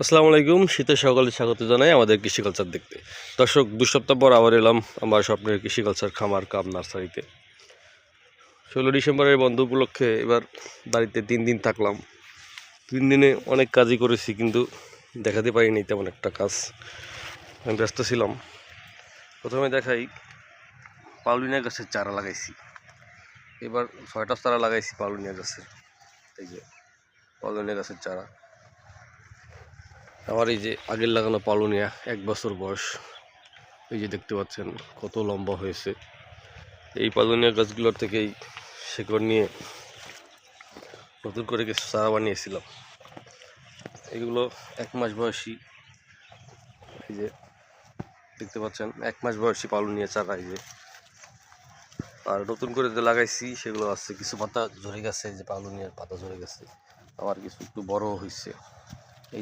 আসসালামু আলাইকুম, শীতের সকালে স্বাগত জানাই আমাদের কৃষি কালচার দেখতে। দর্শক দু সপ্তাহ পর আবার এলাম আমার স্বপ্নের কৃষি কালচার খামার কাম নার্সারিতে। ষোলো ডিসেম্বরের বন্ধ উপলক্ষে এবার বাড়িতে তিন দিন থাকলাম। তিন দিনে অনেক কাজই করেছি, কিন্তু দেখাতে পারিনি তেমন একটা কাজ। আমি ব্যস্ত ছিলাম। প্রথমে দেখাই পাউলিনা গাছের চারা লাগাইছি। এবার ছয়টা চারা লাগাইছি পাউলিনা গাছের। এই যে পাউলিনা গাছের চারা। আমার এই যে আগের লাগানো পালুনিয়া, এক বছর বয়স। এই যে দেখতে পাচ্ছেন, কত লম্বা হয়েছে। এই পালুনিয়া গাছগুলোর থেকেই শেকড় নিয়ে নতুন করে কিছু চারা বানিয়েছিলাম। এগুলো এক মাস বয়সী। এই যে দেখতে পাচ্ছেন, এক মাস বয়সী পালুনিয়া চারা এই যে। আর নতুন করে যে লাগাইছি, সেগুলো আছে। কিছু পাতা ঝরে গেছে যে পালুনিয়ার পাতা ঝরে গেছে। আবার কিছু একটু বড় হয়েছে